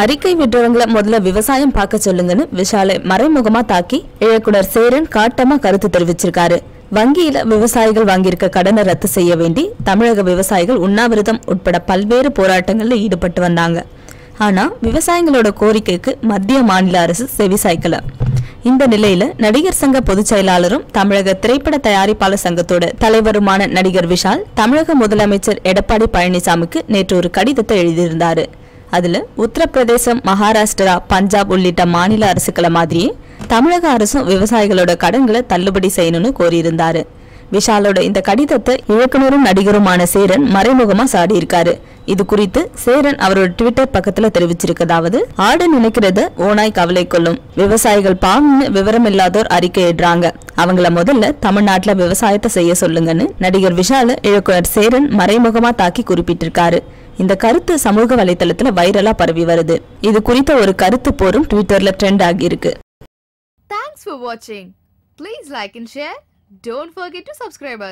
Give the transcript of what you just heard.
அறிக்கை விடுறவங்கள முதல்ல விவசாயம் பார்க்க சொல்லுங்கன்னு விஷாலை மறைமுகமா தாக்கி இயக்குனர் சேரன் காட்டமா கருத்து தெரிவிச்சிருக்காரு. வங்கியில விவசாயிகள் வாங்கியிருக்க கடனை ரத்து செய்ய வேண்டி தமிழக விவசாயிகள் உண்ணாவிரதம் உட்பட பல்வேறு போராட்டங்களில் ஈடுபட்டு வந்தாங்க. ஆனா விவசாயிகளோட கோரிக்கைக்கு மத்திய மாநில அரசு செவிசாய்க்கல இந்த நிலையில நடிகர் சங்க பொதுச் செயலாளரும் தமிழக திரைப்பட தயாரிப்பாளர் சங்கத்தோட தலைவருமான நடிகர் விஷால் தமிழக முதலமைச்சர் எடப்பாடி பழனிசாமிக்கு நேற்று ஒரு கடிதத்தை எழுதியிருந்தாரு. அதுல உத்தரப்பிரதேசம் மகாராஷ்டிரா பஞ்சாப் உள்ளிட்ட மாநில அரசுகளை மாதிரியே தமிழக அரசும் விவசாயிகளோட கடன்களை தள்ளுபடி செய்யணும்னு கோரியிருந்தாரு. விஷாலோட இந்த கடிதத்தை இயக்குனரும் நடிகருமான சேரன் மறைமுகமா சாடியிருக்காரு. இது குறித்து சேரன் அவரோட ட்விட்டர் பக்கத்துல தெரிவிச்சிருக்கதாவது ஆடு நினைக்கிறத ஓனாய் கவலை கொள்ளும். விவசாயிகள் பாவம்னு விவரமில்லாதோர் அறிக்கையிடுறாங்க அவங்கள முதல்ல தமிழ்நாட்டுல விவசாயத்தை செய்ய சொல்லுங்கன்னு நடிகர் விஷால இயக்குனர் சேரன் மறைமுகமா தாக்கி குறிப்பிட்டிருக்காரு. இந்த கருத்து சமூக வலைதளத்துல வைரலா பரவி வருது இது குறித்த ஒரு கருத்து போரும் ட்விட்டர்ல ட்ரெண்ட் ஆகியிருக்கு தேங்க்ஸ் வாட்சிங் please like like and share. Don't forget to subscribe.